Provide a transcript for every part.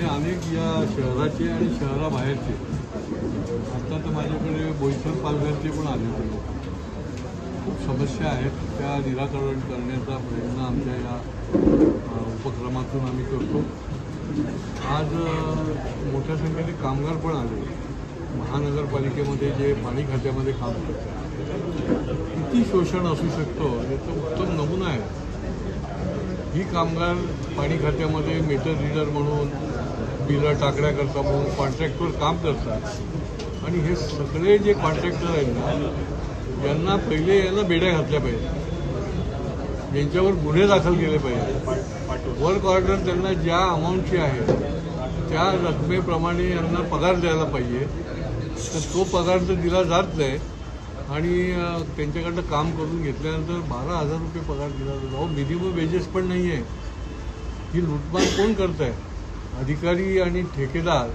आणि अनेक या शहराचे आणि शहराबाहेरचे. आता तर माझ्याकडे बोईसर पालघरचे पण आले होते खूप समस्या आहेत. त्या निराकरण करण्याचा प्रयत्न आमच्या या उपक्रमातून आम्ही करतो. आज मोठ्या संख्येने कामगार पण आले. महानगरपालिकेमध्ये जे पाणी खात्यामध्ये काम करतात. किती शोषण असू शकतं याचा उत्तम नमुना आहे. ही कामगार पाणी खात्यामध्ये मीटर रीडर म्हणून बिलं टाकण्याकरता म्हणून कॉन्ट्रॅक्टवर काम करतात. आणि हे सगळे जे कॉन्ट्रॅक्टर आहेत ना यांना पहिले यांना बेड्या घातल्या पाहिजे यांच्यावर गुन्हे दाखल केले पाहिजे वर्क ऑर्डर त्यांना ज्या अमाऊंटची आहे त्या रकमेप्रमाणे यांना पगार द्यायला पाहिजे. तर तो पगार तर दिला जात नाही. आणि त्यांच्याकडनं काम करून घेतल्यानंतर बारा हजार रुपये पगार दिला जातो. अहो मिनिमम वेजेस पण नाही आहे ही लुटमार कोण करत आहे अधिकारी आणि ठेकेदार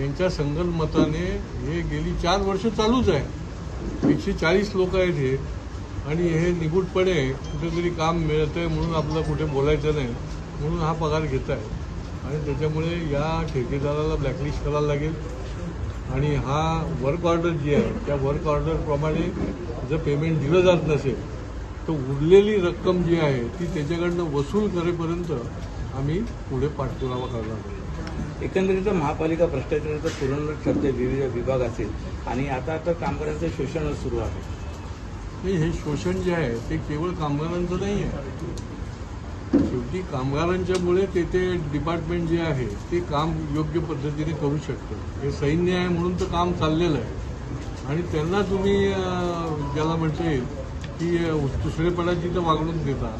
यांच्या संगनमताने हे गेली चार वर्ष चालूच आहे. एकशे चाळीस लोक आहेत हे. आणि हे निगूटपणे कुठेतरी काम मिळत आहे म्हणून आपलं कुठे बोलायचं नाही. म्हणून हा पगार घेत आहे. आणि त्याच्यामुळे या ठेकेदाराला ब्लॅकलिस्ट करायला लागेल. आणि हा वर्क ऑर्डर जी आहे त्या वर्क ऑर्डरप्रमाणे जर पेमेंट दिलं जात नसेल तर उरलेली रक्कम जी आहे ती त्याच्याकडनं वसूल करेपर्यंत आम्ही पुढे पाठपुरावा करणार आहोत एकंदरीत महापालिका भ्रष्टाचाराचा पूर्ण ठरते विविध विभाग असेल. आणि आता आता कामगारांचं शोषण सुरू आहे. नाही हे शोषण जे आहे ते केवळ कामगारांचं नाही आहे. शेवटी कामगारांच्यामुळे तेथे डिपार्टमेंट जे आहे ते काम योग्य पद्धतीने करू शकतं. हे सैन्य आहे म्हणून तर काम चाललेलं आहे. आणि त्यांना तुम्ही ज्याला म्हणता येईल की दुसरेपणाची तर वागणूक देता.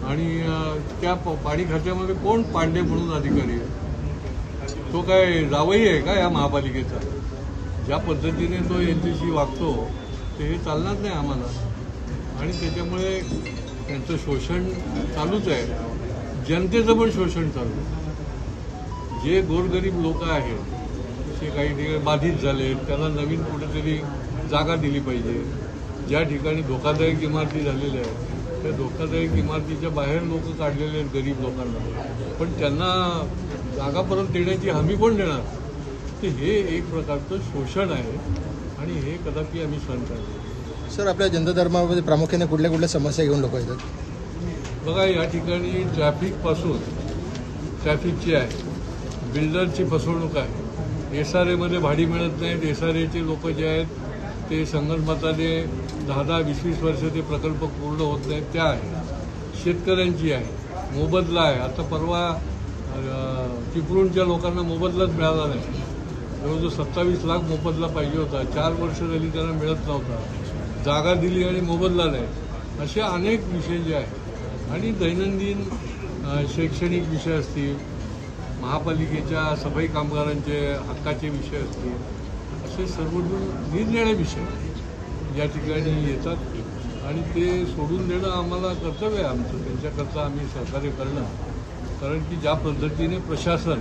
आणि त्या पाणी खात्यामध्ये कोण पांडे म्हणून अधिकारी आहे? तो काय जावई आहे का या महापालिकेचा? ज्या पद्धतीने तो यांच्याशी वागतो ते हे चालणार नाही आम्हाला. आणि त्याच्यामुळे त्यांचं शोषण चालूच आहे. जनतेचं पण शोषण चालू आहे. जे गोरगरीब लोक आहेत ते काही ठिकाणी बाधित झाले त्यांना नवीन कुठेतरी जागा दिली पाहिजे. ज्या ठिकाणी धोकादायक इमारती झालेल्या आहेत त्या धोकादायक इमारतीच्या बाहेर लोक काढलेले आहेत गरीब लोकांना. पण त्यांना जागा परत देण्याची हमी कोण देणार? तर हे एक प्रकारचं शोषण आहे आणि हे कदापि आम्ही सहन करणार सर आपल्या जनता धर्मामध्ये प्रामुख्याने कुठल्या कुठल्या समस्या घेऊन लोक येतात? बघा या ठिकाणी ट्रॅफिकपासून ट्रॅफिकची आहे बिल्डरची फसवणूक आहे. एस आर एमध्ये भाडी मिळत नाहीत. एस आर एचे लोक जे आहेत ते संगणमताने दहा दहा वीस वीस वर्ष ते प्रकल्प पूर्ण होत नाहीत त्या आहे शेतकऱ्यांची आहे. मोबदला आहे. आता परवा चिपळूणच्या लोकांना मोबदलाच मिळाला नाही. जवळजवळ सत्तावीस लाख मोबदला पाहिजे होता. चार वर्ष झाली त्यांना मिळत नव्हता. जागा दिली आणि मोबदला नाही. असे अनेक विषय जे आहेत. आणि दैनंदिन शैक्षणिक विषय असतील महापालिकेच्या सफाई कामगारांचे हक्काचे विषय असतील असे सर्व निरनिराळे विषय या ठिकाणी येतात. आणि ते सोडून देणं आम्हाला कर्तव्य आहे आमचं. त्यांच्याकरता आम्ही सहकार्य करणं. कारण की ज्या पद्धतीने प्रशासन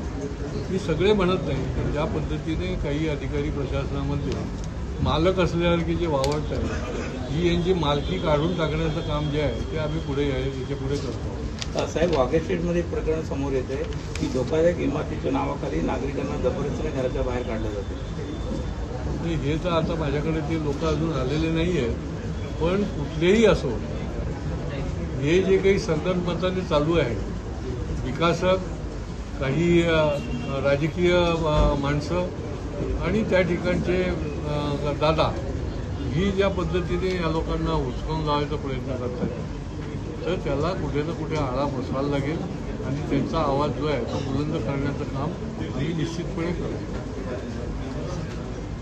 मी सगळे म्हणत नाही पण ज्या पद्धतीने काही अधिकारी प्रशासनामध्ये मालक असल्यासारखे जे वावरत आहेत ही यांची मालकी काढून टाकण्याचं काम जे आहे ते आम्ही पुढे याच्यापुढे करतो. साहेब वाघेश्रीमध्ये एक प्रकरण समोर येते की धोकादायक इमारतीच्या नावाखाली नागरिकांना जबरदस्तीने घराच्या बाहेर काढलं जाते नाही हे तर आता माझ्याकडे ते लोक अजून आलेले नाही आहेत पण कुठलेही असो हे जे काही संकल्पमताने चालू आहे विकासक काही राजकीय माणसं आणि त्या ठिकाणचे दादा ही ज्या पद्धतीने या लोकांना उचलून लावायचा प्रयत्न करतात तर त्याला कुठे ना कुठे आळा बसवायला लागेल आणि त्यांचा आवाज जो आहे तो बुलंद करण्याचं काम मी निश्चितपणे करेन